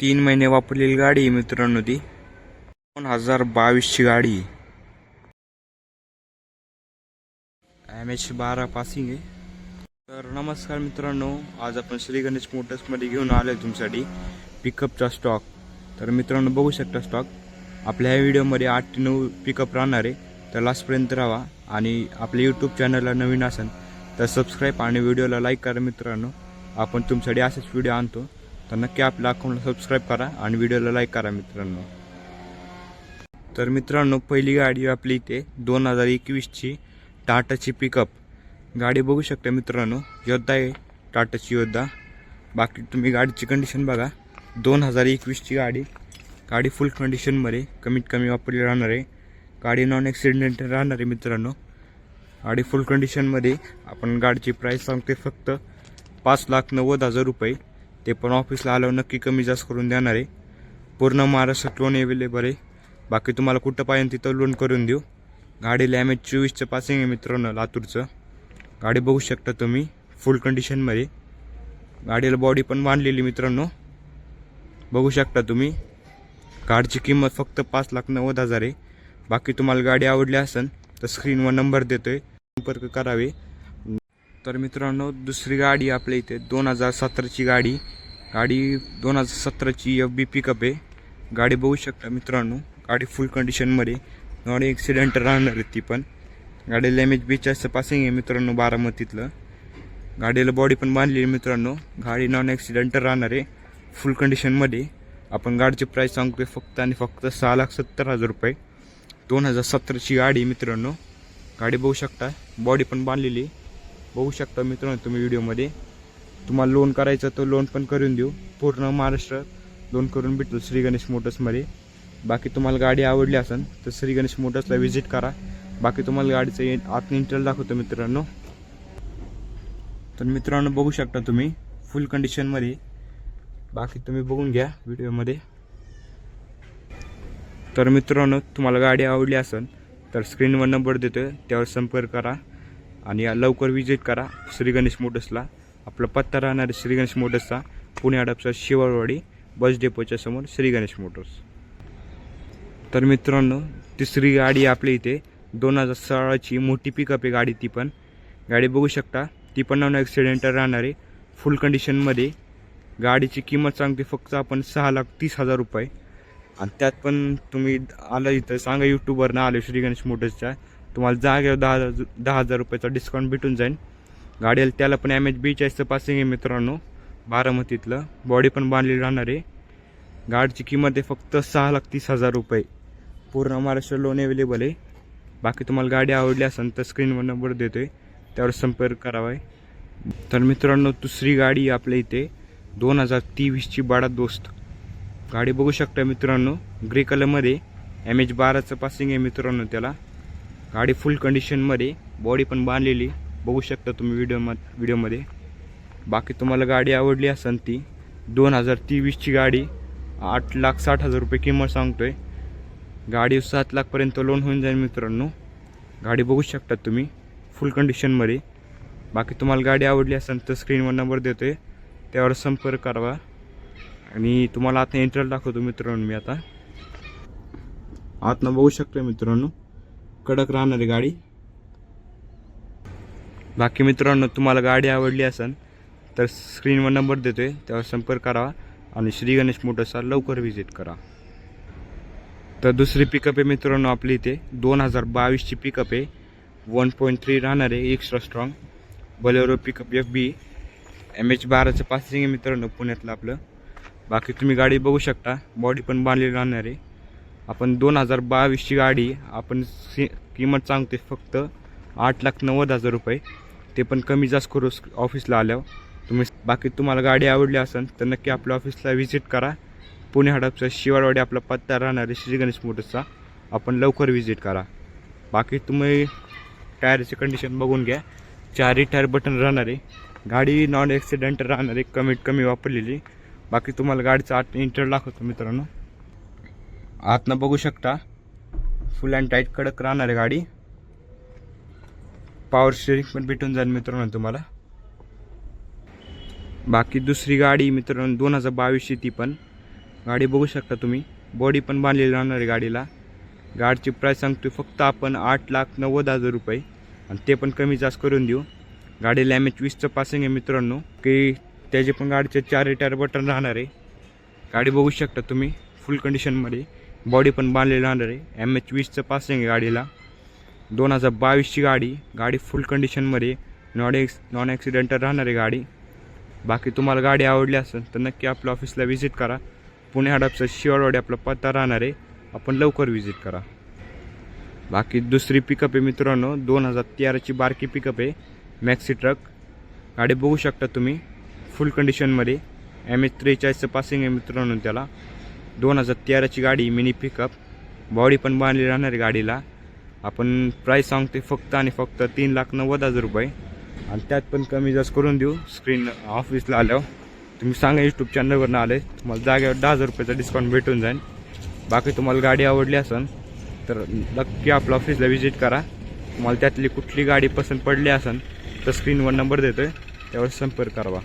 तीन महिने वापरलेली गाडी आहे मित्रांनो ती. दोन हजार बावीसची गाडी एम एच बारा पासिंग आहे. तर नमस्कार मित्रांनो आज आपण श्री गणेश मोटर्समध्ये घेऊन आलो आहे तुमच्यासाठी पिकअपचा स्टॉक तर मित्रांनो बघू शकता स्टॉक आपल्या ह्या व्हिडिओमध्ये आठ ते नऊ पिकअप राहणार आहे. तर लास्टपर्यंत राहा आणि आपल्या यूट्यूब चॅनलला नवीन असेल तर सबस्क्राईब आणि व्हिडिओला लाईक करा मित्रांनो. आपण तुमच्यासाठी असेच व्हिडिओ आणतो. तर नक्की आपल्या अकाउंटला सबस्क्राईब करा आणि व्हिडिओला लाईक करा मित्रांनो. तर मित्रांनो पहिली गाडी आपली इथे दोन हजार एकवीसची टाटाची पिकअप गाडी बघू शकता मित्रांनो योद्धा आहे टाटाची योद्धा. बाकी तुम्ही गाडीची कंडिशन बघा. दोन हजार एकवीसची गाडी. गाडी फुल कंडिशनमध्ये कमीत कमी वापरली राहणार आहे. गाडी नॉन ॲक्सिडेंट राहणार आहे मित्रांनो. गाडी फुल कंडिशनमध्ये आपण गाडीची प्राईस सांगते फक्त पाच लाख नव्वद हजार रुपये. ते पण ऑफिसला आल्यावर नक्की कमी जास्त करून देणार आहे. पूर्ण महाराष्ट्रात लोन अवेलेबल आहे बाकी तुम्हाला कुठं पाहिजे तिथं लोन करून देऊ. गाडीला एम एच चोवीसचं पासिंग आहे मित्रांनो लातूरचं. गाडी बघू शकता तुम्ही फुल कंडिशनमध्ये गाडीला बॉडी पण बांधलेली मित्रांनो. बघू शकता तुम्ही. गाडीची किंमत फक्त पाच लाख नव्वद हजार आहे. बाकी तुम्हाला गाडी आवडली असेल तर स्क्रीनवर नंबर देतोय. संपर्क करावे. तर मित्रांनो दुसरी गाडी आपल्या इथे दोन हजार सतराची गाडी. गाडी दोन हजार सतराची एफ बी पिकअप आहे. गाडी बघू शकता मित्रांनो. गाडी फुल कंडिशनमध्ये नॉन ॲक्सिडेंट राहणार आहे ती पण. गाडीला एम एच पासिंग आहे मित्रांनो बारामतीतलं. गाडीला बॉडी पण बांधली आहे मित्रांनो. गाडी नॉन ॲक्सिडेंट राहणार आहे. फुल कंडिशनमध्ये आपण गाडीची प्राईस सांगतोय फक्त आणि फक्त सहा लाख सत्तर हजार रुपये. दोन हजार सतराची गाडी मित्रांनो. गाडी बघू शकता. बॉडी पण बांधलेली आहे. बघू शकता मित्रांनो तुम्ही व्हिडिओमध्ये तुम्हाला लोन करायचं तर लोन पण करून देऊ. पूर्ण महाराष्ट्रात लोन करून भेटतो श्री गणेश मोटर्समध्ये बाकी तुम्हाला गाडी आवडली असेल तर श्री गणेश मोटर्सला व्हिजिट करा. बाकी तुम्हाला गाडीचं आत इंटरल दाखवतो मित्रांनो. तर मित्रांनो बघू शकता तुम्ही फुल कंडिशनमध्ये बाकी तुम्ही बघून घ्या व्हिडिओमध्ये तर मित्रांनो तुम्हाला गाडी आवडली असेल तर स्क्रीनवर नंबर देतोय त्यावर संपर्क करा. आणि लवकर विजिट करा श्री गणेश मोटर्सला आपला पत्ता राहणार आहे श्री गणेश मोटर्सचा पुणे अडपचा शिवारवाडी बस डेपोच्या समोर श्री गणेश मोटर्स तर मित्रांनो तिसरी गाडी आपल्या इथे दोन हजार सोळाची मोठी पिकअप आहे गाडी ती पण. गाडी बघू शकता ती पण नॉन ॲक्सिडेंटल राहणार आहे. फुल कंडिशनमध्ये गाडीची किंमत सांगते फक्त आपण सहा लाख तीस हजार रुपये. आणि त्यात पण तुम्ही आलं इथं सांगा यूट्यूबवरनं आले श्री गणेश मोटर्सच्या तुम्हाला जागेवर दहा हजार दहा हजार रुपयाचा डिस्काउंट भेटून जाईल गाडीला त्याला पण एम एच बेचाळीसचं पासिंग आहे मित्रांनो. बारामतीतलं. बॉडी पण बांधलेली राहणार आहे. गाडीची किंमत आहे फक्त सहा लाख तीस हजार रुपये. पूर्ण महाराष्ट्र लोन अवेलेबल आहे. बाकी तुम्हाला गाडी आवडली असेल तर स्क्रीनवर नंबर देतो आहे त्यावर संपर्क करावा आहे तर मित्रांनो दुसरी गाडी आपल्या इथे. दोन हजार तेवीसची बाडा दोस्त. गाडी बघू शकता मित्रांनो. ग्रे कलरमध्ये. एम एच बाराचं पासिंग आहे मित्रांनो त्याला. गाडी फुल कंडिशनमध्ये बॉडी पण बांधलेली. बघू शकता तुम्ही व्हिडिओ व्हिडिओमध्ये बाकी तुम्हाला गाडी आवडली असेल ती दोन हजार तेवीसची गाडी आठ लाख साठ हजार रुपये किंमत सांगतो आहे गाडी सात लाखपर्यंत लोन होऊन जाईल मित्रांनो. गाडी बघू शकता तुम्ही फुल कंडिशनमध्ये बाकी तुम्हाला गाडी आवडली असेल तर स्क्रीनवर नंबर देतो आहे त्यावर संपर्क करावा आणि तुम्हाला आता इंटरल दाखवतो मित्रांनो मी आता. आतनं बघू शकतो मित्रांनो कडक राहणार आहे गाडी. बाकी मित्रांनो तुम्हाला गाडी आवडली असेल तर स्क्रीनवर नंबर देतो आहे त्यावर संपर्क करावा आणि श्री गणेश मोटर्सला लवकर व्हिजिट करा. तर दुसरी पिकअप आहे मित्रांनो आपली इथे. दोन हजार बावीसची पिकअप आहे. वन पॉईंट थ्री राहणार आहे extra strong Bolero pickup F B M H बाराचं passing आहे मित्रांनो पुण्यातलं आपलं. बाकी तुम्ही गाडी बघू शकता बॉडी पण बांधलेली राहणार आहे. आपण दोन हजार बावीसची गाडी आपण सी किंमत सांगते फक्त आठ लाख नव्वद हजार रुपये. ते पण कमी जास्त करू ऑफिसला आल्यावर. तुम्ही बाकी तुम्हाला गाडी आवडली असेल तर नक्की आपल्या ऑफिसला व्हिजिट करा. पुणे हडपचा शिवारवाडी आपला पत्ता राहणार आहे श्री गणेश मोटर्सचा. आपण लवकर व्हिजिट करा. बाकी तुम्ही टायरची कंडिशन बघून घ्या. चारही टायर बटन राहणार आहे. गाडी नॉन ॲक्सिडेंट राहणार आहे. कमीत कमी वापरलेली. बाकी तुम्हाला गाडीचा आत इंटर दाखवतो मित्रांनो. आतनं बघू शकता. फुल अँड टाईट कडक राहणार आहे गाडी. पॉवर स्टेरिंग पण भेटून जाईल मित्रांनो तुम्हाला. बाकी दुसरी गाडी मित्रांनो दोन हजार बावीसची ती पण. गाडी बघू शकता तुम्ही. बॉडी पण बांधलेली राहणार आहे गाडीला. गाडीची प्राईस सांगतो फक्त आपण आठ लाख नव्वद हजार रुपये. आणि ते पण कमी जास्त करून देऊ. गाडीला एम एच वीसचं पासिंग आहे मित्रांनो. की त्याचे पण गाडीचे चार टायर बटन राहणार आहे. गाडी बघू शकता तुम्ही. फुल कंडिशनमध्ये बॉडी पण बांधलेली राहणार आहे. एम एच वीसचं पासिंग आहे गाडीला. दोन हजार बावीसची गाडी गाडी फुल कंडिशनमध्ये नॉन एक्स नॉन ॲक्सिडेंटल राहणार आहे गाडी. बाकी तुम्हाला गाडी आवडली असेल तर नक्की आपल्या ऑफिसला व्हिजिट करा. पुणे हडपचा शिवाडवाडी आपला पत्ता राहणार आहे. आपण लवकर व्हिजिट करा. बाकी दुसरी पिकअप आहे मित्रांनो दोन हजार तेराची बारकी पिकअप आहे. मॅक्सी ट्रक गाडी बघू शकता तुम्ही फुल कंडिशनमध्ये एम एच त्रेचाळीसचं पासिंग आहे मित्रांनो त्याला. दोन हजार तेराची गाडी मिनी पिकअप बॉडी पण बांधली राहणार गाडीला. आपण प्राईस सांगते फक्त आणि फक्त तीन लाख नव्वद हजार रुपये. आणि त्यात पण कमी जास्त करून देऊ. स्क्रीन ऑफिसला आल्यावर. तुम्ही सांगा यूट्यूब चॅनलवरनं आले तुम्हाला जागेवर दहा हजार रुपयाचा डिस्काउंट भेटून जाईल. बाकी तुम्हाला गाडी आवडली असेल तर नक्की आपल्या ऑफिसला व्हिजिट करा. तुम्हाला त्यातली कुठली गाडी पसंत पडली असेल तर स्क्रीनवर नंबर देतो आहे त्यावर संपर्क करावा.